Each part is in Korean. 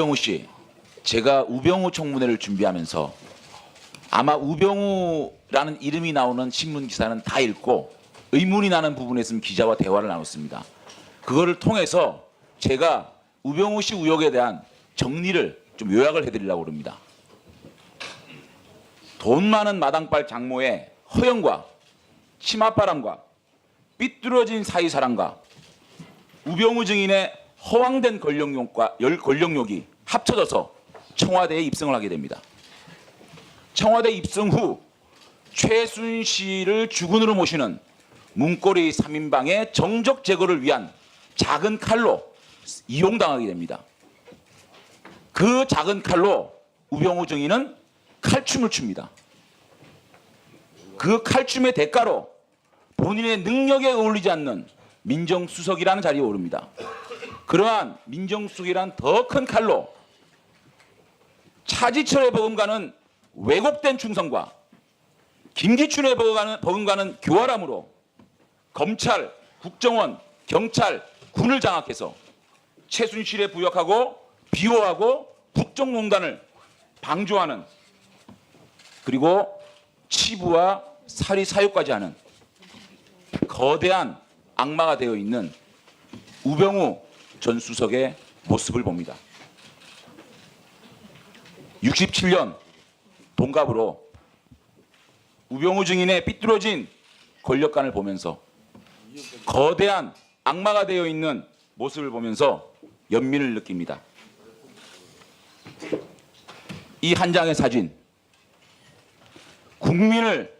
우병우 씨, 제가 우병우 청문회를 준비하면서 아마 우병우라는 이름이 나오는 신문 기사는 다 읽고 의문이 나는 부분에 있으면 기자와 대화를 나눴습니다. 그거를 통해서 제가 우병우 씨 의혹에 대한 정리를 좀 요약을 해드리려고 합니다. 돈 많은 마당발 장모의 허영과 치맛바람과 삐뚤어진 사이사랑과 우병우 증인의 허황된 권력욕과 열 권력욕이 합쳐져서 청와대에 입성을 하게 됩니다. 청와대 입성 후 최순실을 주군으로 모시는 문고리 3인방의 정적 제거를 위한 작은 칼로 이용당하게 됩니다. 그 작은 칼로 우병우 증인은 칼춤을 춥니다. 그 칼춤의 대가로 본인의 능력에 어울리지 않는 민정수석이라는 자리에 오릅니다. 그러한 민정수석이란 더 큰 칼로 차지철의 버금가는 왜곡된 충성과 김기춘의 버금가는, 교활함으로 검찰, 국정원, 경찰, 군을 장악해서 최순실에 부역하고 비호하고 국정농단을 방조하는 그리고 치부와 살이 사유까지 하는 거대한 악마가 되어 있는 우병우 전 수석의 모습을 봅니다. 67년 동갑으로 우병우 증인의 삐뚤어진 권력관을 보면서 거대한 악마가 되어 있는 모습을 보면서 연민을 느낍니다. 이 한 장의 사진 국민을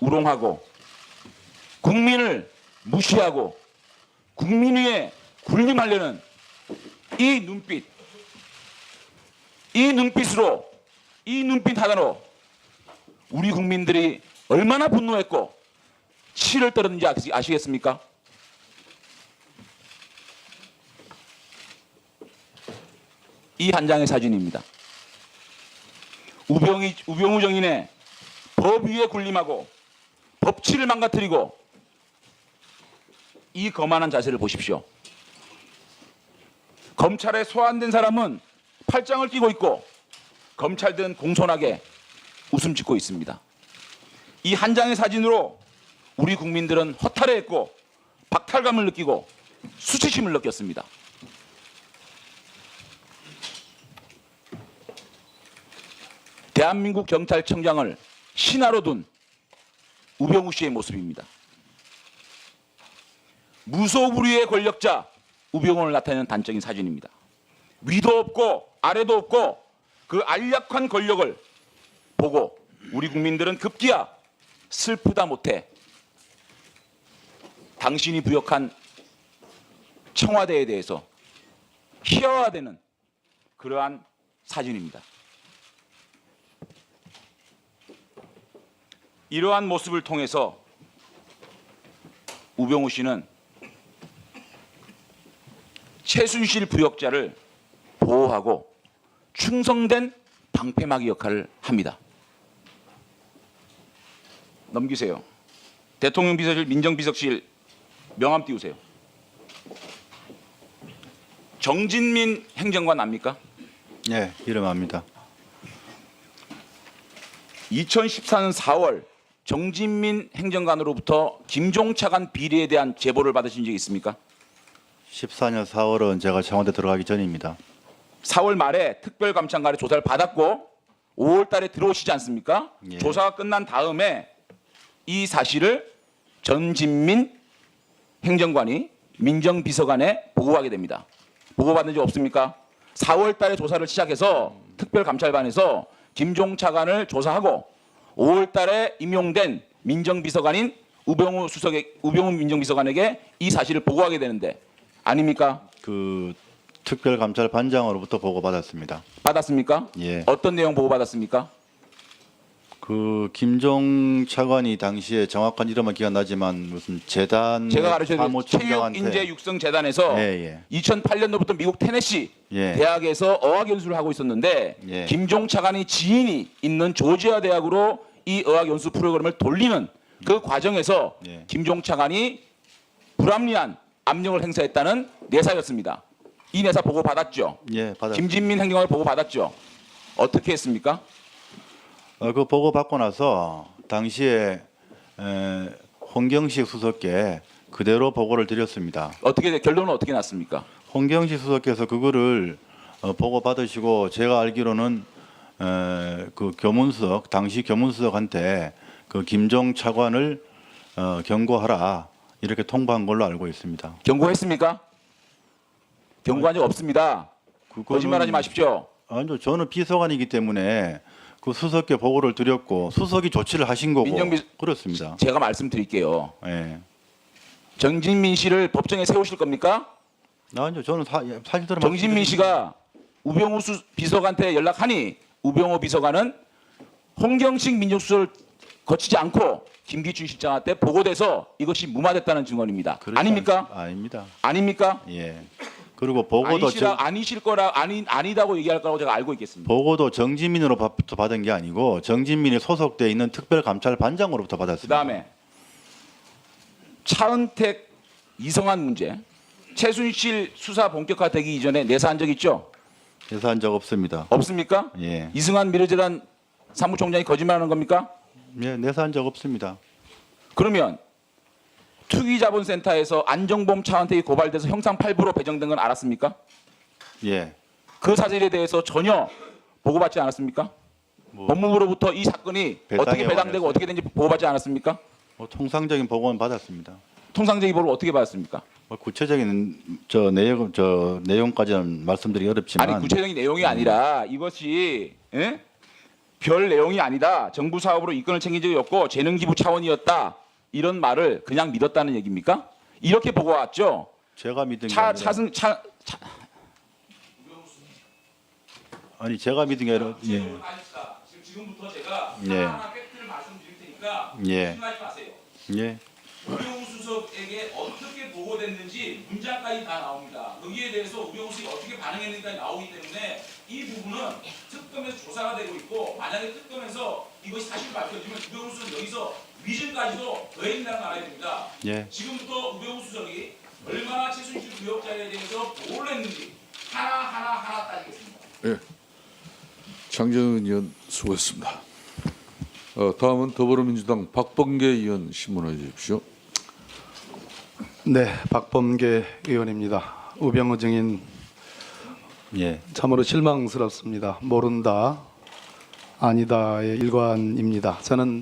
우롱하고 국민을 무시하고 국민 위에 군림하려는 이 눈빛 이 눈빛으로 이 눈빛 하나로 우리 국민들이 얼마나 분노했고 치를 떨었는지 아시- 아시겠습니까? 이 한 장의 사진입니다. 우병희, 우병우 정인의 법 위에 군림하고 법치를 망가뜨리고 이 거만한 자세를 보십시오. 검찰에 소환된 사람은 팔짱을 끼고 있고 검찰들은 공손하게 웃음 짓고 있습니다. 이 한 장의 사진으로 우리 국민들은 허탈해했고 박탈감을 느끼고 수치심을 느꼈습니다. 대한민국 경찰청장을 신하로 둔 우병우 씨의 모습입니다. 무소불위의 권력자 우병우를 나타내는 단적인 사진입니다. 위도 없고 아래도 없고 그 안락한 권력을 보고 우리 국민들은 급기야 슬프다 못해 당신이 부역한 청와대에 대해서 희화화되는 그러한 사진입니다. 이러한 모습을 통해서 우병우 씨는 최순실 부역자를 보호하고 충성된 방패막이 역할을 합니다. 넘기세요. 대통령 비서실 민정비서실 명함 띄우세요. 정진민 행정관 압니까? 예, 이름 압니다. 2014년 4월 정진민 행정관으로부터 김종차관 비리에 대한 제보를 받으신 적이 있습니까? 14년 4월은 제가 청와대 들어가기 전입니다. 4월 말에 특별감찰관의 조사를 받았고 5월 달에 들어오시지 않습니까? 예. 조사가 끝난 다음에 이 사실을 전진민 행정관이 민정비서관에 보고하게 됩니다. 보고받은 적 없습니까? 4월 달에 조사를 시작해서 특별감찰반에서 김종 차관을 조사하고 5월 달에 임용된 민정비서관인 우병우 수석의 우병우 민정비서관에게 이 사실을 보고하게 되는데 아닙니까? 그 특별감찰 반장으로부터 보고 받았습니다. 받았습니까? 예. 어떤 내용 보고 받았습니까? 그 김종 차관이 당시에 정확한 이름은 기억 나지만 무슨 재단 제가 가르쳐드린 체육 사무총장한테 인재 육성 재단에서 예, 2008년도부터 미국 테네시 예. 대학에서 어학 연수를 하고 있었는데 예. 김종 차관이 지인이 있는 조지아 대학으로 이 어학 연수 프로그램을 돌리는 그 과정에서 예. 김종 차관이 불합리한 압력을 행사했다는 내사였습니다. 이 내사 보고 받았죠. 예, 받았. 김진민 행정관을 보고 받았죠. 어떻게 했습니까? 어, 그 보고 받고 나서 당시에 에, 홍경식 수석께 그대로 보고를 드렸습니다. 어떻게 결론은 어떻게 났습니까? 홍경식 수석께서 그거를 어, 보고 받으시고 제가 알기로는 에, 그 교문수석 당시 교문수석한테 그 김종 차관을 어, 경고하라 이렇게 통보한 걸로 알고 있습니다. 경고했습니까? 경고한 적 없습니다. 그거는- 거짓말하지 마십시오. 아니요, 저는 비서관이기 때문에 그 수석께 보고를 드렸고 수석이 조치를 하신 거고 민정비- 그렇습니다. 제가 말씀드릴게요. 예. 정진민 씨를 법정에 세우실 겁니까? 아니요, 저는 사, 사실대로 정진민. 씨가 우병우 수, 비서관한테 연락하니 우병우 비서관은 홍경식 민정수석을 거치지 않고 김기춘 실장한테 보고돼서 이것이 무마됐다는 증언입니다. 아닙니까? 않- 아닙니다. 아닙니까? 예. 그리고 보고도 아니시라, 정, 아니실 거라 아니 아니다고 얘기할 거라고 제가 알고 있겠습니다. 보고도 정진민으로부터 받은 게 아니고 정진민이 소속돼 있는 특별감찰반장으로부터 받았습니다. 그다음에 차은택 이성한 문제 최순실 수사 본격화되기 이전에 내사한 적 있죠? 예사한 적 없습니다. 없습니까? 예. 이승환 미래재단 사무총장이 거짓말하는 겁니까? 예, 내사한 적 없습니다. 그러면 투기자본센터에서 안정범 차은택이 고발돼서 형사 8부로 배정된 건 알았습니까? 예. 그 사실에 대해서 전혀 보고받지 않았습니까? 뭐, 법무부로부터 이 사건이 어떻게 배당되고. 어떻게 된지 보고받지 않았습니까? 뭐 통상적인 보고는 받았습니다. 통상적인 보고를 어떻게 받았습니까? 뭐 구체적인 저 내용 저 내용까지는 말씀드리기 어렵지만 아니 구체적인 내용이 아니라 이것이 예? 별 내용이 아니다. 정부 사업으로 이권을 챙긴 적이 없고 재능 기부 차원이었다. 이런 말을 그냥 믿었다는 얘기입니까? 이렇게 보고 왔죠. 제가 믿은 게 차 아니라 차승 차, 차 아니 제가 믿은 게 아니라 예. 지금 지금부터 제가 예. 하나하나 팩트를 말씀드릴 테니까 예. 걱정하지 마세요. 예. 우병우 수석에게 어떻게 보고됐는지 문장까지 다 나옵니다. 여기에 대해서 우병우 수석이 어떻게 반응했는지까지 나오기 때문에 이 부분은 특검에서 조사가 되고 있고 만약에 특검에서 이것이 사실 밝혀지면 우병우 수석 여기서 위증까지도 더해진다는 걸 알아야 됩니다. 예. 지금부터 우병우 수석이 얼마나 최순실 구역자에 대해서 보호를 했는지 하나하나 하나 따지겠습니다. 예. 장재은 의원 수고했습니다. 어, 다음은 더불어민주당 박범계 의원 신문해 주십시오. 네, 박범계 의원입니다. 우병우 증인 예. 참으로 실망스럽습니다. 모른다, 아니다의 일관입니다. 저는